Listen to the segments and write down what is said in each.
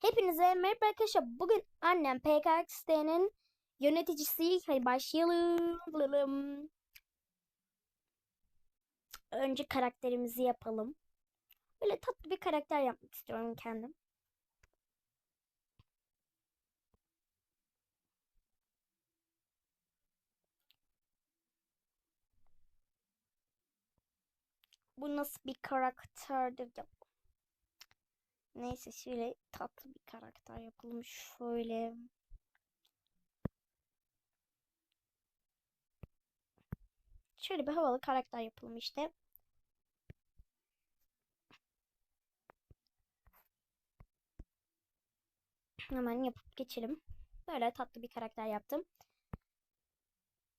Hepinize merhaba arkadaşlar. Bugün annem PKX'nin yöneticisi. Hadi başlayalım. Önce karakterimizi yapalım. Böyle tatlı bir karakter yapmak istiyorum kendim. Bu nasıl bir karakterdir? Neyse şöyle tatlı bir karakter yapalım. Şöyle. Şöyle bir havalı karakter yapalım işte. Hemen yapıp geçelim. Böyle tatlı bir karakter yaptım.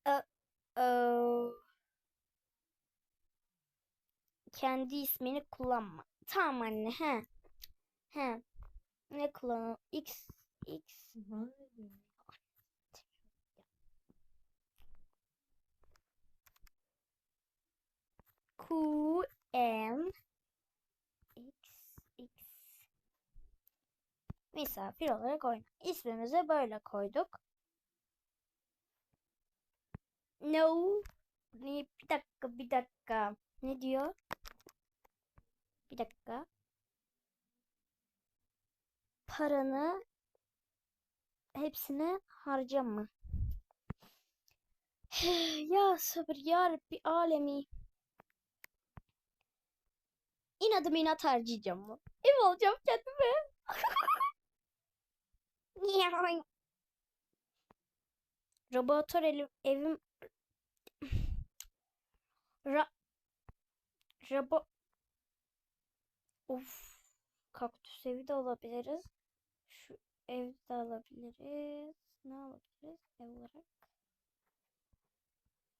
Ö- ö- Kendi ismini kullanma. Tamam anne. He. He. Ne kullanalım? X X Q N X X Misafir olarak oyna. İsmimizi böyle koyduk. No. Bir dakika, bir dakika. Ne diyor? Bir dakika. Paranı hepsini harcama. Ya sabır ya Rabbi alemi. İnadım inat harcayacağım mı? Ev alacağım kendime. Yaoy. Robotur elim, evim Ra Robo Of kaktüs evi de alabiliriz. Şu ev de alabiliriz. Ne alabiliriz ev olarak?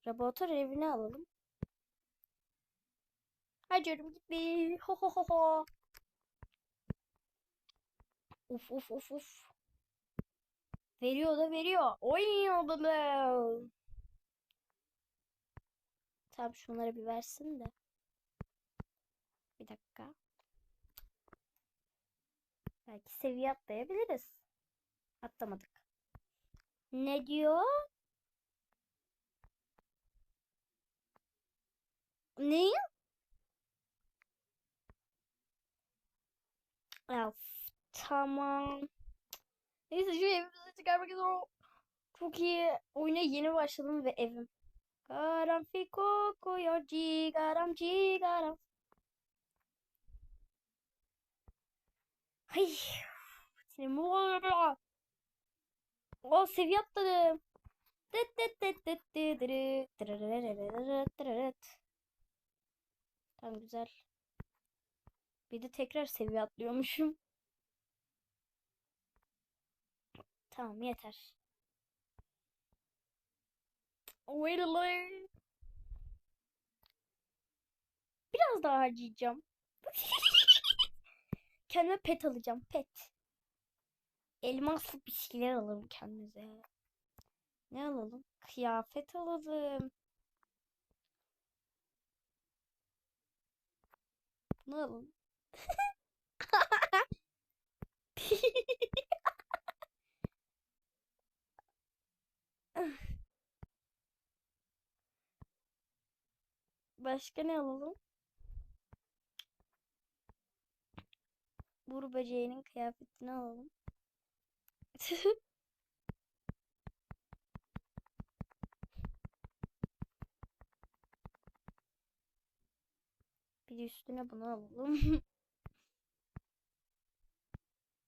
Robotur evini alalım. Harcıyorum gitti. Ho ho ho ho. Uf uf uf uf. Veriyor da veriyor. Oy oldu be. Tamam bir versin de. Bir dakika. Belki seviye atlayabiliriz. Atlamadık. Ne diyor? Ne? Of, tamam. Neyse şu evimizi çıkarmak istiyorum. Çok iyi. Oyuna yeni başladım ve evim. Karanfil kokuyor cigaram cigaram. Ay. Bu O seviye atladım. Tamam güzel. Bir de tekrar seviye atlıyormuşum. Tamam yeter. Wait a. Biraz daha harcayacağım. Kendime pet alacağım. Pet. Elmaslı bir alalım kendimize. Ne alalım? Kıyafet alalım. Ne alalım? Başka ne alalım? Buru böceğinin kıyafetini alalım. Bir üstüne bunu alalım.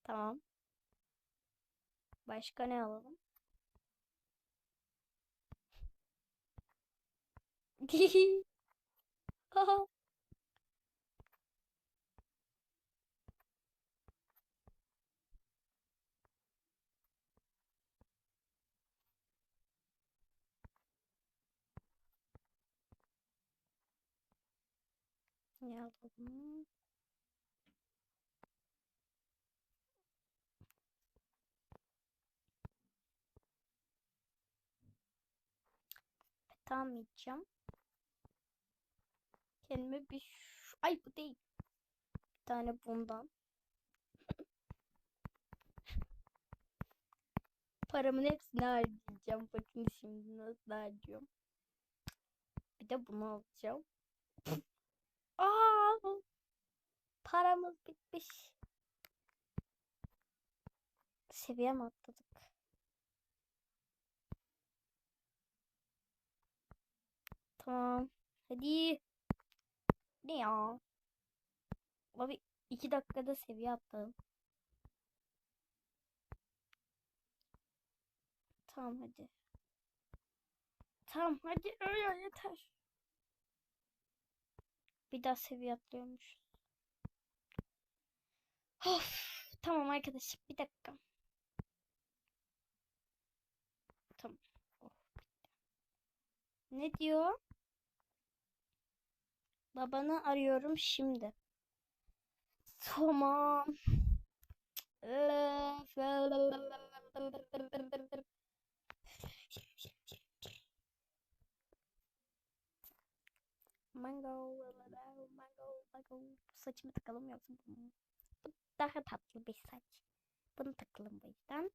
Tamam. Başka ne alalım? Ne alalım? Tamam yiyeceğim. Kendime bir Ay bu değil. Bir tane bundan. paramın hepsini harcayacağım. Bakın şimdi nasıl harcıyorum. Bir de bunu alacağım. Aa! Paramız bitmiş. Seviye mi atladık? Tamam. Hadi. Ne ya? Abi iki dakikada seviye atladım. Tamam hadi. Tamam hadi öyle yeter. Bir daha seviye atlıyormuş. Of, tamam arkadaşım bir dakika. Tamam. Ne diyor? Babanı arıyorum şimdi. Tamam. Mango. Saçımı takalım yoksa bu daha tatlı bir saç. Bunu takalım bu yüzden.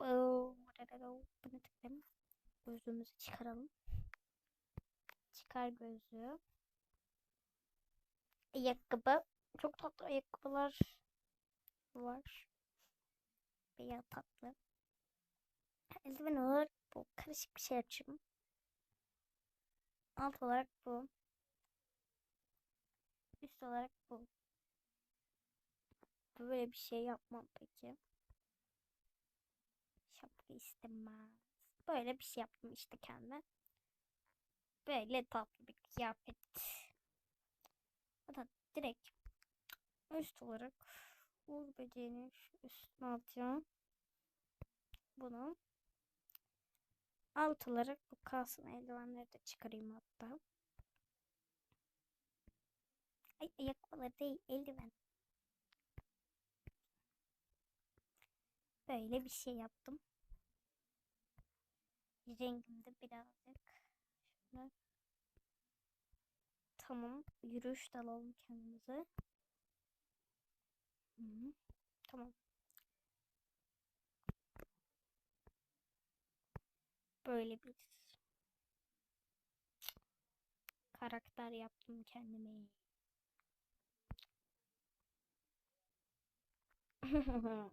Bu- bunu takalım. Gözlüğümüzü çıkaralım. Çıkar gözlüğü. Ayakkabı. Çok tatlı ayakkabılar var. Veya tatlı. Eldiven olarak bu. Karışık bir şey açayım. Alt olarak bu. Üst olarak bu. Böyle bir şey yapmam peki. Şapka istemez. Böyle bir şey yaptım işte kendime. Böyle tatlı bir kıyafet. O da direkt üst olarak Uğur böceğini üstüne atacağım. Bunu. Alt olarak bu kalsın eldivenleri de çıkarayım hatta. Ay ayakkabıları değil eldiven. Böyle bir şey yaptım. Renginde birazcık. Şöyle. Tamam. Yürüyüş de alalım kendimize. Hı -hı. Tamam. Böyle bir karakter yaptım kendime.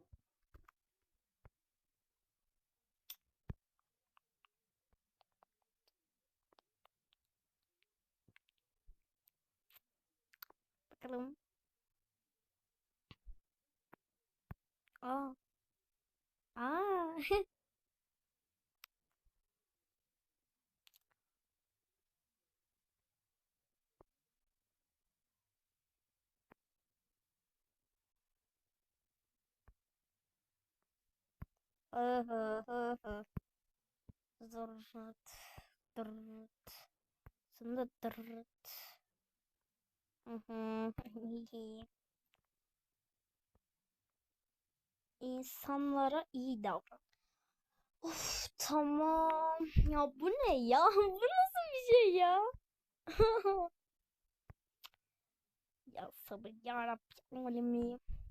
Bakalım. Aa. Aa. Zırrt. Dırrt. Sonra dırrt. İnsanlara iyi davran. Of tamam. Ya bu ne ya? Bu nasıl bir şey ya? Ya sabır ya Rabbi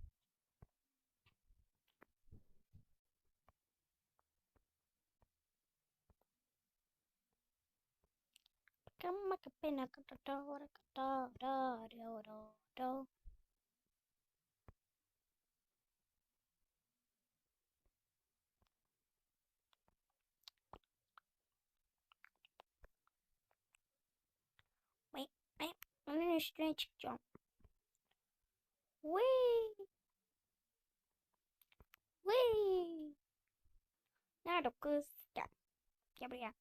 onun üstüne çıkacağım. Wee. Wee. Nerede kız? Gel. Gel buraya.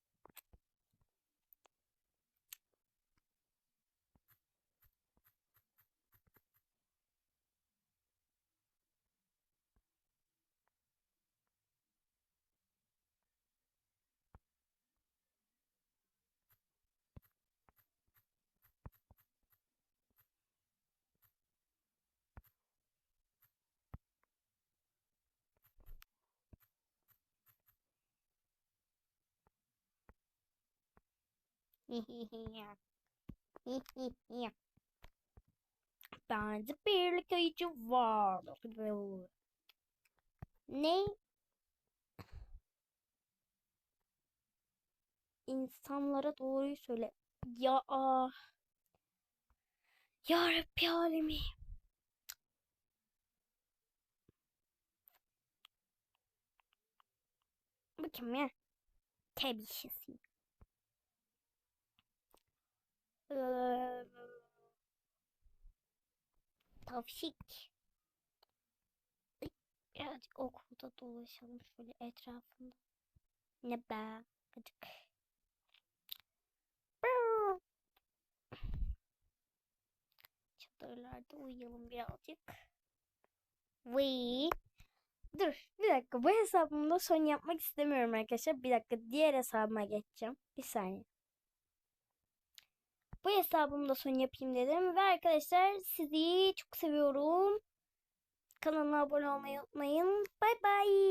Bence birlik ayıcı var. Ne? İnsanlara doğruyu söyle. Ya ah. Ya Rabbi alemi. Bu kim ya? Terbiyesiz. Ee, Tavşik. Birazcık okulda dolaşalım şöyle etrafında. Ne be? Gıcık. Çadırlarda uyuyalım birazcık. Ve dur bir dakika bu hesabımda son yapmak istemiyorum arkadaşlar. Bir dakika diğer hesabıma geçeceğim. Bir saniye. Bu hesabımda son yapayım dedim. Ve arkadaşlar sizi çok seviyorum. Kanalıma abone olmayı unutmayın. Bay bay.